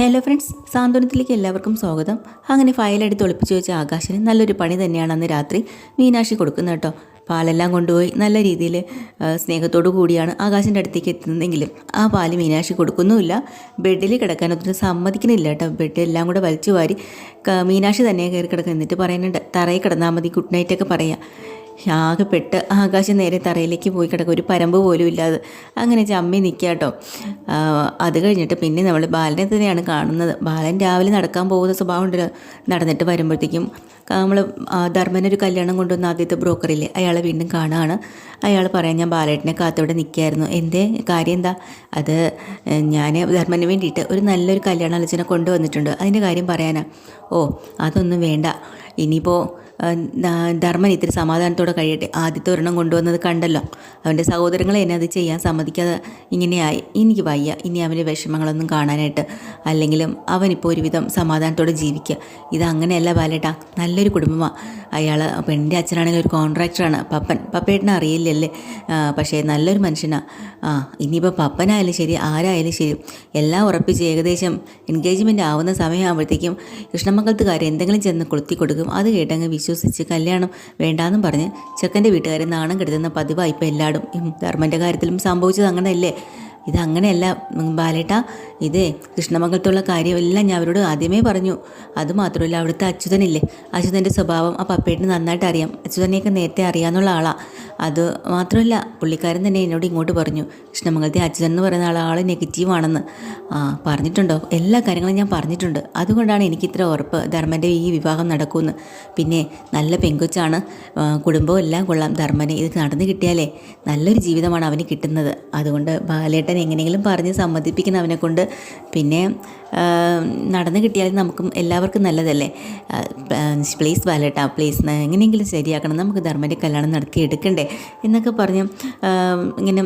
Hello friends സാന്ത്വനത്തിലേക്ക് എല്ലാവർക്കും സ്വാഗതം. അങ്ങനെ ഫയലെടുത്ത് ഒളിപ്പിച്ച് വെച്ച ആകാശിന് നല്ലൊരു പണി തന്നെയാണ് അന്ന് രാത്രി മീനാക്ഷി കൊടുക്കുന്നത് കേട്ടോ. പാലെല്ലാം കൊണ്ടുപോയി നല്ല രീതിയിൽ സ്നേഹത്തോടു കൂടിയാണ് ആകാശിന്റെ അടുത്തേക്ക് എത്തുന്നതെങ്കിലും ആ പാൽ മീനാക്ഷി കൊടുക്കുന്നുമില്ല. ബെഡിൽ കിടക്കാനൊന്നും സമ്മതിക്കുന്നില്ല കേട്ടോ. ബെഡ് എല്ലാം കൂടെ വലിച്ചു വാരി മീനാക്ഷി തന്നെ കയറി കിടക്കുക. എന്നിട്ട് പറയുന്നുണ്ട് തറയിൽ കിടന്നാൽ മതി ഗുഡ് നൈറ്റൊക്കെ പറയാം. ആകെപ്പെട്ട് ആകാശം നേരെ തറയിലേക്ക് പോയി കിടക്കും ഒരു പരമ്പ് പോലും ഇല്ലാതെ അങ്ങനെ ചമ്മി നിൽക്കുക കേട്ടോ. അത് കഴിഞ്ഞിട്ട് പിന്നെ നമ്മൾ ബാലനെ തന്നെയാണ് കാണുന്നത്. ബാലൻ രാവിലെ നടക്കാൻ പോകുന്ന സ്വഭാവം ഉണ്ടല്ലോ. നടന്നിട്ട് വരുമ്പോഴത്തേക്കും നമ്മൾ ധർമ്മനൊരു കല്യാണം കൊണ്ടുവന്ന ആദ്യത്തെ ബ്രോക്കറില്ലേ അയാളെ വീണ്ടും കാണുകയാണ് അയാൾ പറയാൻ ഞാൻ ബാലേട്ടനെ കാത്തോടെ നിൽക്കുകയായിരുന്നു. എന്റെ കാര്യം എന്താ? അത് ഞാൻ ധർമ്മന് വേണ്ടിയിട്ട് ഒരു നല്ലൊരു കല്യാണാലോചന കൊണ്ടുവന്നിട്ടുണ്ട്. അതിന്റെ കാര്യം പറയാനാ. ഓ അതൊന്നും വേണ്ട. ഇനിയിപ്പോൾ ധർമ്മൻ ഇത്തിരി സമാധാനത്തോടെ കഴിയട്ടെ. ആദ്യത്തെ ഒരെണ്ണം കൊണ്ടുവന്നത് കണ്ടല്ലോ. അവന്റെ സഹോദരങ്ങളെ എന്നെ അത് ചെയ്യാൻ സമ്മതിക്കാതെ ഇങ്ങനെയായി. എനിക്ക് വയ്യ. ഇനി അവന്റെ വിഷമങ്ങളൊന്നും കാണാനായിട്ട്. അല്ലെങ്കിലും അവനിപ്പോൾ ഒരുവിധം സമാധാനത്തോടെ ജീവിക്കുക ഇത് അങ്ങനെയല്ല ബാലേട്ടാ. നല്ലൊരു കുടുംബമാണ് അയാൾ പെണ്ണിന്റെ അച്ഛനാണെങ്കിൽ ഒരു കോൺട്രാക്ടറാണ്. പപ്പൻ. പപ്പേട്ടനെ അറിയില്ലല്ലേ? പക്ഷേ നല്ലൊരു മനുഷ്യനാണ് ആ ഇനിയിപ്പോൾ പപ്പനായാലും ശരി ആരായാലും ശരി. എല്ലാം ഉറപ്പിച്ച് ഏകദേശം എൻഗേജ്മെന്റ് ആവുന്ന സമയമാകുമ്പോഴത്തേക്കും കൃഷ്ണമംഗലത്തുകാർ എന്തെങ്കിലും ചെന്ന് കൊളുത്തി കൊടുക്കും. അത് കേട്ടങ്ങ് വിശ്വസിച്ച് കല്യാണം വേണ്ടാന്നും പറഞ്ഞ് ചെക്കന്റെ വീട്ടുകാരെ നാണം കെടുത്തുന്ന പതിവായിപ്പോൾ എല്ലായിടും ധർമ്മന്റെ കാര്യത്തിലും സംഭവിച്ചത് അങ്ങനെയല്ലേ? ഇത് ബാലേട്ട ഇതേ കൃഷ്ണമംഗലത്തുള്ള കാര്യമെല്ലാം ഞാൻ അവരോട് ആദ്യമേ പറഞ്ഞു. അതുമാത്രമല്ല അവിടുത്തെ അച്യുതനില്ലേ? അച്യുതന്റെ സ്വഭാവം ആ പപ്പേട്ടിന് നന്നായിട്ട് അറിയാം. അച്യുതനെയൊക്കെ നേരത്തെ അറിയാമെന്നുള്ള ആളാണ് അത് മാത്രമല്ല പുള്ളിക്കാരൻ തന്നെ എന്നോട് ഇങ്ങോട്ട് പറഞ്ഞു. കൃഷ്ണമംഗലത്തെ അച്യുതൻ എന്ന് പറയുന്ന ആൾ ആൾ നെഗറ്റീവാണെന്ന് ആ പറഞ്ഞിട്ടുണ്ടോ? എല്ലാ കാര്യങ്ങളും ഞാൻ പറഞ്ഞിട്ടുണ്ട്. അതുകൊണ്ടാണ് എനിക്ക് ഇത്ര ഉറപ്പ്. ധർമ്മന്റെ ഈ വിവാഹം നടക്കുമെന്ന്. പിന്നെ നല്ല പെങ്കൊച്ചാണ്. കുടുംബവും എല്ലാം കൊള്ളാം. ധർമ്മന് ഇത് നടന്നു കിട്ടിയാലേ നല്ലൊരു ജീവിതമാണ് അവന് കിട്ടുന്നത്. അതുകൊണ്ട് ബാലേട്ടൻ എങ്ങനെയെങ്കിലും പറഞ്ഞ് സമ്മതിപ്പിക്കുന്ന അവനെ കൊണ്ട് പിന്നെ നടന്നു കിട്ടിയാൽ നമുക്കും എല്ലാവർക്കും നല്ലതല്ലേ? പ്ലീസ് ബാലേട്ടാ പ്ലീസ് എങ്ങനെയെങ്കിലും ശരിയാക്കണം നമുക്ക് ധർമ്മന്റെ കല്യാണം നടത്തി എടുക്കണ്ടേ എന്നൊക്കെ പറഞ്ഞ് ഇങ്ങനെ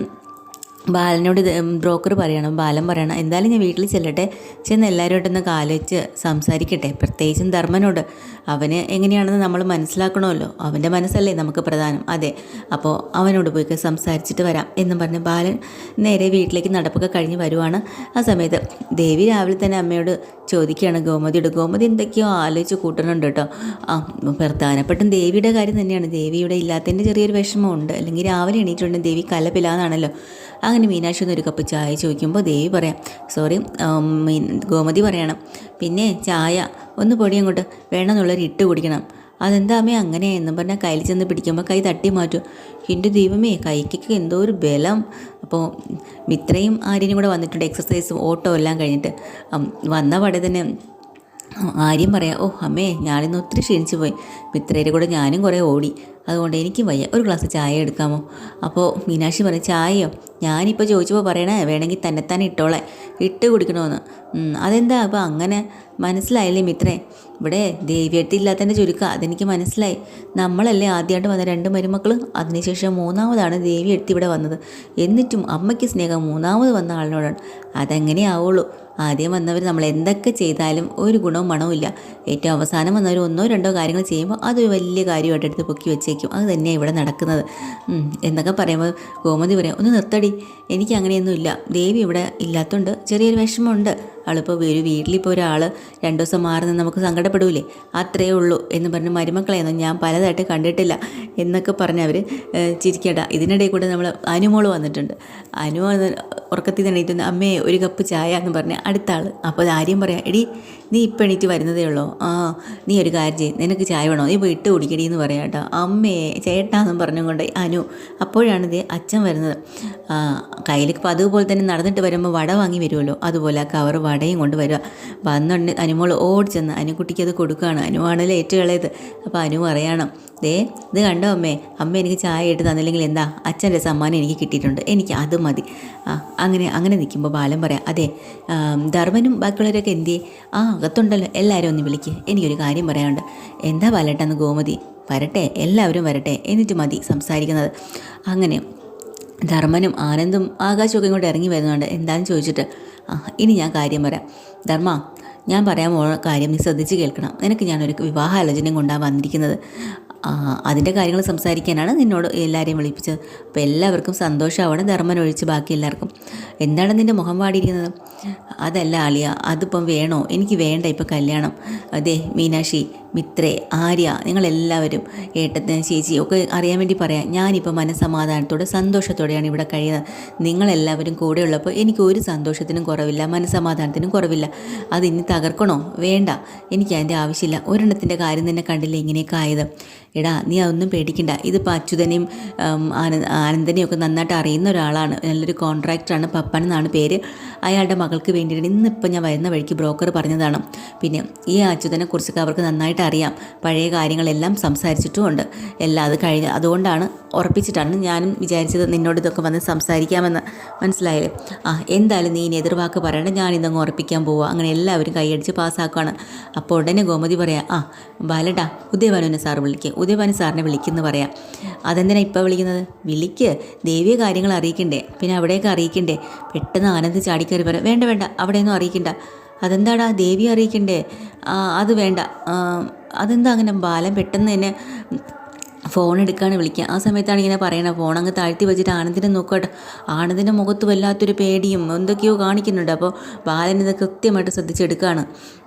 ബാലനോട് ബ്രോക്കർ പറയണം ബാലൻ പറയണം എന്തായാലും ഞാൻ വീട്ടിൽ ചെല്ലട്ടെ ചെന്ന് എല്ലാവരോട്ടൊന്ന് കാലുവെച്ച് സംസാരിക്കട്ടെ. പ്രത്യേകിച്ചും ധർമ്മനോട്. അവന് എങ്ങനെയാണെന്ന് നമ്മൾ മനസ്സിലാക്കണമല്ലോ. അവന്റെ മനസ്സല്ലേ നമുക്ക് പ്രധാനം. അതെ അപ്പോൾ അവനോട് പോയി സംസാരിച്ചിട്ട് വരാം എന്നും പറഞ്ഞ് ബാലൻ നേരെ വീട്ടിലേക്ക് നടപ്പൊക്കെ കഴിഞ്ഞ് വരുവാണ്. ആ സമയത്ത് ദേവി രാവിലെ തന്നെ അമ്മയോട് ചോദിക്കുകയാണ് ഗോമതിയോട് ഗോമതി എന്തൊക്കെയോ ആലോചിച്ച് കൂട്ടണുണ്ട് കേട്ടോ. ആ പ്രധാനപ്പെട്ടും ദേവിയുടെ കാര്യം തന്നെയാണ്. ദേവിയുടെ ഇല്ലാത്തതിന്റെ ചെറിയൊരു വിഷമമുണ്ട്. അല്ലെങ്കിൽ രാവിലെ എണീറ്റുണ്ടെങ്കിൽ ദേവി കലപ്പിലാന്നാണല്ലോ അങ്ങനെ മീനാക്ഷി ഒന്ന് ഒരു കപ്പ് ചായ ചോദിക്കുമ്പോൾ ദേവി പറയാം സോറി മീൻ ഗോമതി പറയണം. പിന്നെ ചായ ഒന്ന് പൊടി അങ്ങോട്ട് വേണമെന്നുള്ളൊരു ഇട്ട് കുടിക്കണം. അതെന്താ അമ്മേ അങ്ങനെ? എന്നും പറഞ്ഞാൽ കയ്യിൽ ചെന്ന് പിടിക്കുമ്പോൾ കൈ തട്ടി മാറ്റും. എന്റെ ദൈവമേ കൈക്കൊക്കെ എന്തോ ഒരു ബലം. അപ്പോൾ മിത്രയും ആര്യനും കൂടെ വന്നിട്ടുണ്ട് എക്സസൈസും ഓട്ടോ എല്ലാം കഴിഞ്ഞിട്ട്. വന്ന പടെ തന്നെ ആര്യം പറയാം ഓ അമ്മേ ഞാനിന്ന് ഒത്തിരി ക്ഷീണിച്ചു പോയി. മിത്രയുടെ കൂടെ ഞാനും കുറേ ഓടി. അതുകൊണ്ട് എനിക്ക് വയ്യ. ഒരു ഗ്ലാസ് ചായ എടുക്കാമോ? അപ്പോൾ മീനാക്ഷി പറയും ചായയോ? ഞാനിപ്പോൾ ചോദിച്ചപ്പോൾ പറയണേ വേണമെങ്കിൽ തന്നെത്താനെ ഇട്ടോളെ. ഇട്ട് കുടിക്കണമെന്ന് അതെന്താ? അപ്പോൾ അങ്ങനെ മനസ്സിലായില്ലേ മിത്രേ? ഇവിടെ ദേവിയെട്ടില്ലാത്തതിന്റെ ചുരുക്കം അതെനിക്ക് മനസ്സിലായി. നമ്മളല്ലേ ആദ്യമായിട്ട് വന്ന രണ്ട് മരുമക്കൾ അതിനുശേഷം മൂന്നാമതാണ് ദേവി എടുത്ത് ഇവിടെ വന്നത്. എന്നിട്ടും അമ്മയ്ക്ക് സ്നേഹം മൂന്നാമത് വന്ന ആളിനോടാണ്. അതെങ്ങനെ ആവുള്ളൂ ആദ്യം വന്നവർ നമ്മൾ എന്തൊക്കെ ചെയ്താലും ഒരു ഗുണവും മണവും ഏറ്റവും അവസാനം വന്നവർ ഒന്നോ രണ്ടോ കാര്യങ്ങൾ ചെയ്യുമ്പോൾ അതൊരു വലിയ കാര്യമായിട്ട് എടുത്ത് പൊക്കി വെച്ചേക്കും. അത് തന്നെയാണ് ഇവിടെ നടക്കുന്നത്. എന്നൊക്കെ പറയുമ്പോൾ ഗോമതി പറയാം ഒന്ന് നിർത്തടി. എനിക്ക് അങ്ങനെയൊന്നുമില്ല ദേവി ഇവിടെ ഇല്ലാത്തതുകൊണ്ട് ചെറിയൊരു വിഷമമുണ്ട്. ആളിപ്പോൾ ഒരു വീട്ടിലിപ്പോൾ ഒരാൾ രണ്ടു ദിവസം മാറി നിന്ന് നമുക്ക് സങ്കടപ്പെടൂലേ? അത്രയേ ഉള്ളൂ എന്ന് പറഞ്ഞ് മരുമക്കളെയൊന്നും ഞാൻ പലതായിട്ട് കണ്ടിട്ടില്ല എന്നൊക്കെ പറഞ്ഞ് അവർ ചിരിക്കട്ട ഇതിനിടയിൽ കൂടെ നമ്മൾ അനുമോൾ വന്നിട്ടുണ്ട്. അനു ഉറക്കത്തിൽ നിന്ന് എണീറ്റുന്ന അമ്മേ ഒരു കപ്പ് ചായ എന്ന് പറഞ്ഞ് അടുത്ത ആൾ അപ്പോൾ ആര്യം പറയാം. എടി നീ ഇപ്പം എണീറ്റ് വരുന്നതേ ഉള്ളൂ? ആ നീ ഒരു കാര്യം ചെയ്യും. നിനക്ക് ചായ വേണോ? നീ പോയി ഇട്ട് കുടിക്കടി എന്ന് പറയാം കേട്ടോ. അമ്മേ ചേട്ടാന്നും പറഞ്ഞുകൊണ്ട് അനു അപ്പോഴാണ് ഇത് അച്ഛൻ വരുന്നത്. കയ്യിൽ പതിവ് അതുപോലെ തന്നെ നടന്നിട്ട് വരുമ്പോൾ വട വാങ്ങി വരുമല്ലോ. അതുപോലെ ആ കവർ വടയും കൊണ്ട് വരിക. വന്നുണ്ട് അനുമോൾ ഓടി ചെന്ന് അനുകുട്ടിക്ക് അത് കൊടുക്കുകയാണ്. അനുവാണല്ലോ ഏറ്റവും ഇളയത്. അപ്പോൾ അനു പറയണം ദേ ഇത് കണ്ടോ അമ്മേ? അമ്മ എനിക്ക് ചായ ഇട്ട് തന്നില്ലെങ്കിൽ എന്താ? അച്ഛന്റെ സമ്മാനം എനിക്ക് കിട്ടിയിട്ടുണ്ട്. എനിക്ക് അത് മതി. ആ അങ്ങനെ അങ്ങനെ നിൽക്കുമ്പോൾ ബാലൻ പറയാം അതെ ധർമ്മനും ബാക്കിയുള്ളവരൊക്കെ എന്തേ ആ അകത്തുണ്ടല്ലോ എല്ലാവരും ഒന്ന് വിളിക്ക്. എനിക്കൊരു കാര്യം പറയാനുണ്ട്. എന്താ വരട്ടെന്ന് ഗോമതി? വരട്ടെ എല്ലാവരും വരട്ടെ എന്നിട്ട് മതി സംസാരിക്കുന്നത്. അങ്ങനെ ധർമ്മനും ആനന്ദും ആകാശമൊക്കെ ഇങ്ങോട്ട് ഇറങ്ങി വരുന്നുണ്ട്. എന്താണെന്ന് ചോദിച്ചിട്ട്? ആ ഇനി ഞാൻ കാര്യം പറയാം ധർമ്മ ഞാൻ പറയാൻ പോണ കാര്യം നീ ശ്രദ്ധിച്ച് കേൾക്കണം. നിനക്ക് ഞാനൊരു വിവാഹാലോചനയും കൊണ്ടാണ് വന്നിരിക്കുന്നത്. അതിന്റെ കാര്യങ്ങൾ സംസാരിക്കാനാണ് നിന്നോട് എല്ലാവരെയും വിളിപ്പിച്ചത്. അപ്പോൾ എല്ലാവർക്കും സന്തോഷമാവണം. ധർമ്മൻ ഒഴിച്ച് ബാക്കി എല്ലാവർക്കും. എന്താണ് നിന്റെ മുഖം വാടിയിരിക്കുന്നത്? അതല്ല ആളിയ അതിപ്പം വേണോ? എനിക്ക് വേണ്ട ഇപ്പം കല്യാണം. അതെ മീനാക്ഷി മിത്രേ ആര്യ നിങ്ങളെല്ലാവരും ഏട്ടത്തിന് ചേച്ചി ഒക്കെ അറിയാൻ വേണ്ടി പറയാം. ഞാനിപ്പോൾ മനസ്സമാധാനത്തോടെ സന്തോഷത്തോടെയാണ് ഇവിടെ കഴിയുന്നത്. നിങ്ങളെല്ലാവരും കൂടെ ഉള്ളപ്പോൾ എനിക്ക് ഒരു സന്തോഷത്തിനും കുറവില്ല മനസ്സമാധാനത്തിനും കുറവില്ല. അത് ഇനി തകർക്കണോ? വേണ്ട. എനിക്ക് അതിന്റെ ആവശ്യമില്ല. ഒരെണ്ണത്തിന്റെ കാര്യം തന്നെ കണ്ടില്ല ഇങ്ങനെയൊക്കെ ആയത്? എടാ നീ അതൊന്നും പേടിക്കണ്ട. ഇതിപ്പോൾ അച്യുതനെയും ആനന്ദനെയും ഒക്കെ നന്നായിട്ട് അറിയുന്ന ഒരാളാണ്. നല്ലൊരു കോൺട്രാക്ടറാണ് പപ്പൻ എന്നാണ് പേര്. അയാളുടെ മകൾക്ക് വേണ്ടിയിട്ട് ഇന്നിപ്പോൾ ഞാൻ വരുന്ന വഴിക്ക് ബ്രോക്കർ പറഞ്ഞതാണ്. പിന്നെ ഈ അച്യുതനെ കുറിച്ചൊക്കെ അവർക്ക് നന്നായിട്ട് അറിയാം പഴയ കാര്യങ്ങളെല്ലാം സംസാരിച്ചിട്ടുമുണ്ട്. എല്ലാം അത് കഴിഞ്ഞ് അതുകൊണ്ടാണ് ഉറപ്പിച്ചിട്ടാണ് ഞാനും വിചാരിച്ചത് നിന്നോട് ഇതൊക്കെ വന്ന് സംസാരിക്കാമെന്ന്. മനസ്സിലായില്ലേ? ആ എന്തായാലും നീ ഇനി എതിർവാക്ക് പറയണ്ട. ഞാൻ ഇതങ്ങ് ഉറപ്പിക്കാൻ പോവുക അങ്ങനെ എല്ലാവരും കൈയടിച്ച് പാസ്സാക്കുകയാണ് അപ്പോൾ ഉടനെ ഗോമതി പറയാം ആ ബാലട്ടാ ഉദയഭാനുവിനെ സാർ വിളിക്കുക ഉദയഭാനു സാറിനെ വിളിക്കുന്നു പറയാം. അതെന്തിനാ ഇപ്പോൾ വിളിക്കുന്നത്? വിളിക്ക്. ദേവിയെ കാര്യങ്ങൾ അറിയിക്കണ്ടേ. പിന്നെ അവിടെയൊക്കെ അറിയിക്കണ്ടേ. പെട്ടെന്ന് ആനന്ദ് ചാടിക്കയറി പറയാം വേണ്ട വേണ്ട. അവിടെയൊന്നും അറിയിക്കണ്ട. അതെന്താടാ ദേവി അറിയിക്കണ്ടേ? അത് വേണ്ട. അതെന്താ അങ്ങനെ ബാലം പെട്ടെന്ന് തന്നെ ഫോൺ എടുക്കാണ് വിളിക്കുക. ആ സമയത്താണ് ഇങ്ങനെ പറയണത് ഫോൺ അങ്ങ് താഴ്ത്തി വെച്ചിട്ട് ആനന്ദിനെ നോക്കട്ടെ. ആനന്ദിന്റെ മുഖത്ത് വല്ലാത്തൊരു പേടിയും എന്തൊക്കെയോ കാണിക്കുന്നുണ്ട്. അപ്പോൾ ബാലൻ ഇത് കൃത്യമായിട്ട് ശ്രദ്ധിച്ചെടുക്കുകയാണ്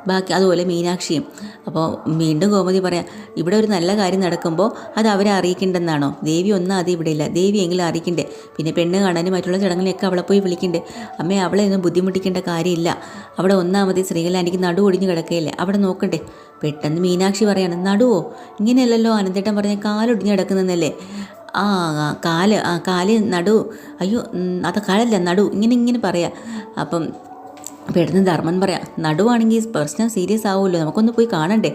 ബാക്കി അതുപോലെ മീനാക്ഷിയും. അപ്പോൾ വീണ്ടും ഗോമതി പറയാം ഇവിടെ ഒരു നല്ല കാര്യം നടക്കുമ്പോൾ അത് അവരെ അറിയിക്കേണ്ടെന്നാണോ? ദേവി ഒന്നും അത് ഇവിടെ ഇല്ല. ദേവി എങ്കിലും അറിയിക്കണ്ടേ? പിന്നെ പെണ്ണ് കാണാനും മറ്റുള്ള ചടങ്ങിലൊക്കെ അവളെ പോയി വിളിക്കണ്ടേ? അമ്മേ അവളെ ഒന്നും ബുദ്ധിമുട്ടിക്കേണ്ട കാര്യമില്ല. അവിടെ ഒന്നാമത് ശ്രീകലാനിക്ക് നടു ഒടിഞ്ഞു കിടക്കുകയല്ലേ? അവിടെ നോക്കണ്ടേ? പെട്ടെന്ന് മീനാക്ഷി പറയാണ് നടുവോ? ഇങ്ങനെയല്ലല്ലോ അനന്തേട്ടൻ പറഞ്ഞ കാലൊടിഞ്ഞ് കിടക്കുന്നതല്ലേ? ആ കാൽ ആ കാൽ നടു. അയ്യോ അത് കാലല്ല നടു. ഇങ്ങനെ ഇങ്ങനെ പറയാം. അപ്പം പെട്ടെന്ന് ധർമ്മൻ പറയാം നടുവാണെങ്കിൽ പ്രശ്നം സീരിയസ് ആവുമല്ലോ. നമുക്കൊന്ന് പോയി കാണണ്ടേ?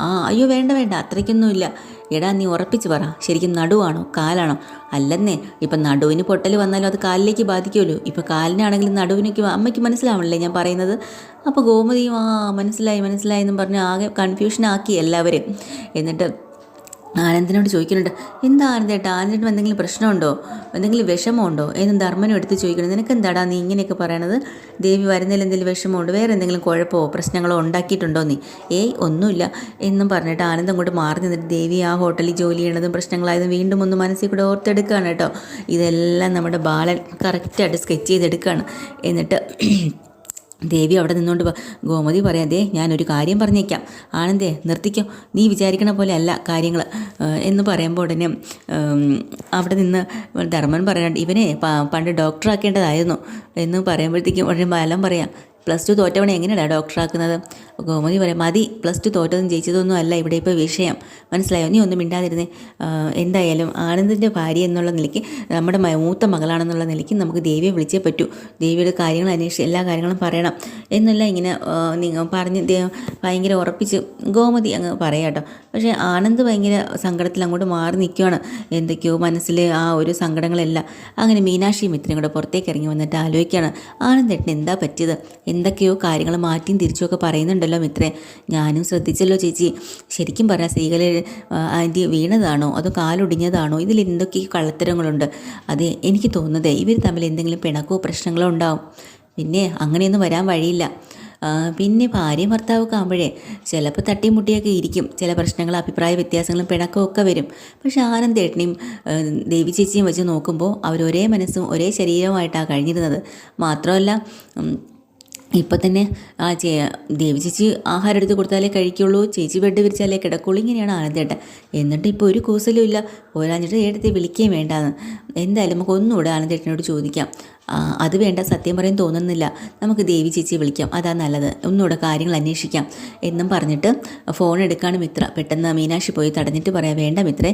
ആ അയ്യോ വേണ്ട വേണ്ട. അത്രയ്ക്കൊന്നുമില്ല. എടാ നീ ഉറപ്പിച്ച് പറ. ശരിക്കും നടുവാണോ? കാലാണോ? അല്ലെന്നേ ഇപ്പം നടുവിന് പൊട്ടൽ വന്നാലും അത് കാലിലേക്ക് ബാധിക്കുമല്ലോ. ഇപ്പം കാലിനാണെങ്കിലും നടുവിനൊക്കെ അമ്മയ്ക്ക് മനസ്സിലാവണല്ലേ ഞാൻ പറയുന്നത്? അപ്പോൾ ഗോമതിയും ആ മനസ്സിലായി മനസ്സിലായി എന്നും പറഞ്ഞ് ആകെ കൺഫ്യൂഷനാക്കി എല്ലാവരും. എന്നിട്ട് ആനന്ദിനോട് ചോദിക്കുന്നുണ്ട് എന്താ ആനന്ദേട്ടാ ആനന്ദേട്ടൻ എന്തെങ്കിലും പ്രശ്നമുണ്ടോ? എന്തെങ്കിലും വിഷമമുണ്ടോ? എന്ന് ധർമ്മനും എടുത്ത് ചോദിക്കണം നിനക്ക് എന്താടാ നീ ഇങ്ങനെയൊക്കെ പറയണത്? ദേവി വരുന്നതിൽ എന്തെങ്കിലും വിഷമമുണ്ടോ? വേറെ എന്തെങ്കിലും കുഴപ്പമോ പ്രശ്നങ്ങളോ ഉണ്ടാക്കിയിട്ടുണ്ടോ നീ? ഏയ് ഒന്നുമില്ല എന്നും പറഞ്ഞിട്ട് ആനന്ദം കൊണ്ട് മാറി നിന്നിട്ട് ദേവി ആ ഹോട്ടലിൽ ജോലി ചെയ്യണതും പ്രശ്നങ്ങളായതും വീണ്ടും ഒന്ന് മനസ്സിൽ കൂടെ ഓർത്തെടുക്കുകയാണ് കേട്ടോ. ഇതെല്ലാം നമ്മുടെ ബാലൻ കറക്റ്റായിട്ട് സ്കെച്ച് ചെയ്തെടുക്കുകയാണ് എന്നിട്ട് ദേവി അവിടെ നിന്നുകൊണ്ട് ഗോമതി പറയാം ദേ ഞാനൊരു കാര്യം പറഞ്ഞേക്കാം. ആനന്ദേ നിർത്തിക്കോ. നീ വിചാരിക്കണ പോലെ അല്ല കാര്യങ്ങൾ എന്ന് പറയുമ്പോൾ ഉടനെ അവിടെ നിന്ന് ധർമ്മൻ പറയാണ്ട് ഇവനെ പണ്ട് ഡോക്ടറാക്കേണ്ടതായിരുന്നു എന്ന് പറയുമ്പോഴത്തേക്കും ഉടനെ ബാലം പറയാം പ്ലസ് ടു തോറ്റവനെ എങ്ങനെയാണ് ഡോക്ടറാക്കുന്നത്? ഗോമതി പറയാം മതി പ്ലസ് ടു തോറ്റതും ജയിച്ചതൊന്നും അല്ല ഇവിടെ ഇപ്പോൾ വിഷയം. മനസ്സിലായോ? നീ ഒന്നും മിണ്ടാതിരുന്നേ. എന്തായാലും ആനന്ദിന്റെ ഭാര്യ എന്നുള്ള നിലയ്ക്ക് നമ്മുടെ മൂത്ത മകളാണെന്നുള്ള നിലയ്ക്ക് നമുക്ക് ദേവിയെ വിളിച്ചേ പറ്റൂ. ദേവിയുടെ കാര്യങ്ങൾ അന്വേഷിച്ച് എല്ലാ കാര്യങ്ങളും പറയണം. എന്നല്ല ഇങ്ങനെ നിങ്ങൾ പറഞ്ഞ് ഭയങ്കര ഉറപ്പിച്ച് ഗോമതി അങ്ങ് പറയാം കേട്ടോ. പക്ഷേ ആനന്ദ് ഭയങ്കര സങ്കടത്തിൽ അങ്ങോട്ട് മാറി നിൽക്കുകയാണ് എന്തൊക്കെയോ മനസ്സിൽ ആ ഒരു സങ്കടങ്ങളെല്ലാം. അങ്ങനെ മീനാക്ഷി മിത്രയും കൂടെ പുറത്തേക്ക് ഇറങ്ങി വന്നിട്ട് ആലോചിക്കുകയാണ്. ആനന്ദേട്ടന് എന്താ പറ്റിയത്? എന്തൊക്കെയോ കാര്യങ്ങൾ മാറ്റിയും തിരിച്ചുമൊക്കെ പറയുന്നുണ്ടല്ലോ മിത്രേ. ഞാനും ശ്രദ്ധിച്ചല്ലോ ചേച്ചി. ശരിക്കും പറഞ്ഞാൽ സ്ത്രീകൾ ആന്റി വീണതാണോ? അതോ കാലൊടിഞ്ഞതാണോ? ഇതിൽ എന്തൊക്കെയോ കള്ളത്തരങ്ങളുണ്ട്? അതെ എനിക്ക് തോന്നുന്നത് ഇവർ തമ്മിൽ എന്തെങ്കിലും പിണക്കോ പ്രശ്നങ്ങളോ ഉണ്ടാവും. പിന്നെ അങ്ങനെയൊന്നും വരാൻ വഴിയില്ല. പിന്നെ ഭാര്യയും ഭർത്താവൊക്കെ ആകുമ്പോഴേ ചിലപ്പോൾ തട്ടിയും മുട്ടിയൊക്കെ ഇരിക്കും. ചില പ്രശ്നങ്ങൾ അഭിപ്രായ വ്യത്യാസങ്ങളും പിണക്കവും ഒക്കെ വരും. പക്ഷെ ആനന്ദേട്ടനെയും ദേവി ചേച്ചിയും വെച്ച് നോക്കുമ്പോൾ അവരൊരേ മനസ്സും ഒരേ ശരീരവുമായിട്ടാണ് കഴിഞ്ഞിരുന്നത്. മാത്രമല്ല ഇപ്പം തന്നെ ആ ചേ ദേവി ചേച്ചി ആഹാരം എടുത്ത് കൊടുത്താലേ കഴിക്കുള്ളൂ ചേച്ചി ബെഡ് വിരിച്ചാലേ കിടക്കുള്ളൂ ഇങ്ങനെയാണ് ആനന്ദേട്ടൻ എന്നിട്ട് ഇപ്പോൾ ഒരു കൂസലും ഇല്ല. പോരാഞ്ഞിട്ട് ഏടത്തെ വിളിക്കുകയും വേണ്ടാന്ന്. എന്തായാലും നമുക്ക് ഒന്നുകൂടെ ആനന്ദേട്ടനോട് ചോദിക്കാം. അത് വേണ്ട സത്യം പറയാൻ തോന്നുന്നില്ല. നമുക്ക് ദേവി ചേച്ചി വിളിക്കാം. അതാ നല്ലത്. ഒന്നുകൂടെ കാര്യങ്ങൾ അന്വേഷിക്കാം എന്നും പറഞ്ഞിട്ട് ഫോൺ എടുക്കാണ് മിത്ര. പെട്ടെന്ന് മീനാക്ഷി പോയി തടഞ്ഞിട്ട് പറയാം വേണ്ട മിത്രേ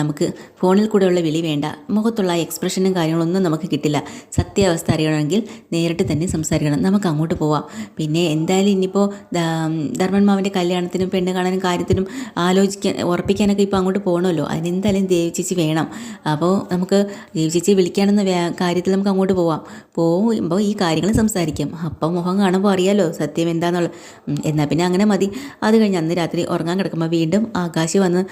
നമുക്ക് ഫോണിൽ കൂടെയുള്ള വിളി വേണ്ട. മുഖത്തുള്ള എക്സ്പ്രഷനും കാര്യങ്ങളൊന്നും നമുക്ക് കിട്ടില്ല. സത്യാവസ്ഥ അറിയണമെങ്കിൽ നേരിട്ട് തന്നെ സംസാരിക്കണം. നമുക്ക് അങ്ങോട്ട് പോവാം. പിന്നെ എന്തായാലും ഇനിയിപ്പോൾ ധർമ്മൻ മാവിന്റെ കല്യാണത്തിനും പെണ്ണ് കാണാനും കാര്യത്തിനും ആലോചിക്കാൻ ഉറപ്പിക്കാനൊക്കെ ഇപ്പോൾ അങ്ങോട്ട് പോകണമല്ലോ അതിനെന്തായാലും ദേവി ചേച്ചി വേണം. അപ്പോൾ നമുക്ക് ദേവി ചേച്ചി വിളിക്കാനെന്ന കാര്യത്തിൽ നമുക്ക് അങ്ങോട്ട് അങ്ങോട്ട് പോവാം. പോകുമ്പോൾ ഈ കാര്യങ്ങൾ സംസാരിക്കാം. അപ്പം മുഖം കാണുമ്പോൾ അറിയാലോ സത്യം എന്താണെന്നുള്ളത് എന്നാൽ പിന്നെ അങ്ങനെ മതി. അത് കഴിഞ്ഞ് അന്ന് രാത്രി ഉറങ്ങാൻ കിടക്കുമ്പോൾ വീണ്ടും ആകാശ് വന്ന്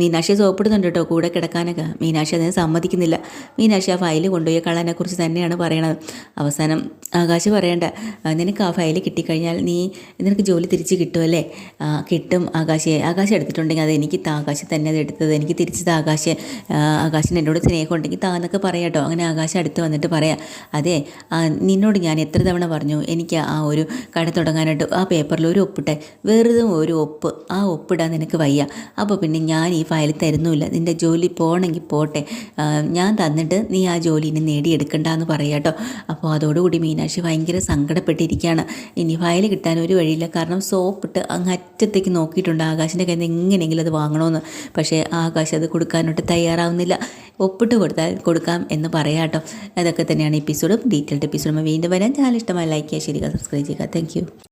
മീനാക്ഷി സോപ്പിടുന്നുണ്ട് കേട്ടോ കൂടെ കിടക്കാനൊക്കെ. മീനാക്ഷി അതിനെ സമ്മതിക്കുന്നില്ല. മീനാക്ഷി ആ ഫയൽ കൊണ്ടുപോയി കളനെക്കുറിച്ച് തന്നെയാണ് പറയണത്. അവസാനം ആകാശ് പറയണ്ട നിനക്ക് ആ ഫയൽ കിട്ടിക്കഴിഞ്ഞാൽ നീ നിനക്ക് ജോലി തിരിച്ച് കിട്ടുമല്ലേ കിട്ടും ആകാശയെ ആകാശം എടുത്തിട്ടുണ്ടെങ്കിൽ അത് എനിക്ക് താ ആകാശം തന്നെ അത് എടുത്തത്. എനിക്ക് തിരിച്ചത് ആകാശ്. ആകാശിന് എന്നോട് സ്നേഹം ഉണ്ടെങ്കിൽ താന്നൊക്കെ പറയാട്ടോ അങ്ങനെ ആകാശം അടുത്ത് വന്നിട്ട് പറയാം. അതെ നിന്നോട് ഞാൻ എത്ര തവണ പറഞ്ഞു എനിക്ക് ആ ഒരു കട തുടങ്ങാനായിട്ട് ആ പേപ്പറിൽ ഒരു ഒപ്പിട്ടെ വെറുതെ ഒരു ഒപ്പ് ആ ഒപ്പിടാൻ നിനക്ക് വയ്യ. അപ്പോൾ പിന്നെ ഞാൻ ഈ ഫയൽ തരുന്നുമില്ല നിന്റെ ജോലി പോകണമെങ്കിൽ പോട്ടെ. ഞാൻ തന്നിട്ട് നീ ആ ജോലി ഇനി നേടിയെടുക്കണ്ട എന്ന് പറയാട്ടോ അപ്പോൾ അതോടുകൂടി മീനാക്ഷി ഭയങ്കര സങ്കടപ്പെട്ടിരിക്കുകയാണ്. ഇനി ഫയൽ കിട്ടാൻ ഒരു വഴിയില്ല കാരണം സോപ്പിട്ട് അങ്ങ് അറ്റത്തേക്ക് നോക്കിയിട്ടുണ്ട് ആകാശിന്റെ കയ്യിൽ നിന്ന് എങ്ങനെയെങ്കിലും അത് വാങ്ങണമെന്ന് പക്ഷേ ആകാശ് അത് കൊടുക്കാനോട്ട് തയ്യാറാവുന്നില്ല. ഒപ്പിട്ട് കൊടുത്താൽ കൊടുക്കാം എന്ന് പറയാട്ടോ അതൊക്കെ തന്നെയാണ് എപ്പിസോഡും ഡീറ്റെയിൽഡ് എപ്പിസോഡും വീണ്ടും വരാൻ ചാനൽ ഇഷ്ടമായി ലൈക്ക് ചെയ്യുക ശരിക്കും സബ്സ്ക്രൈബ് ചെയ്യുക. താങ്ക്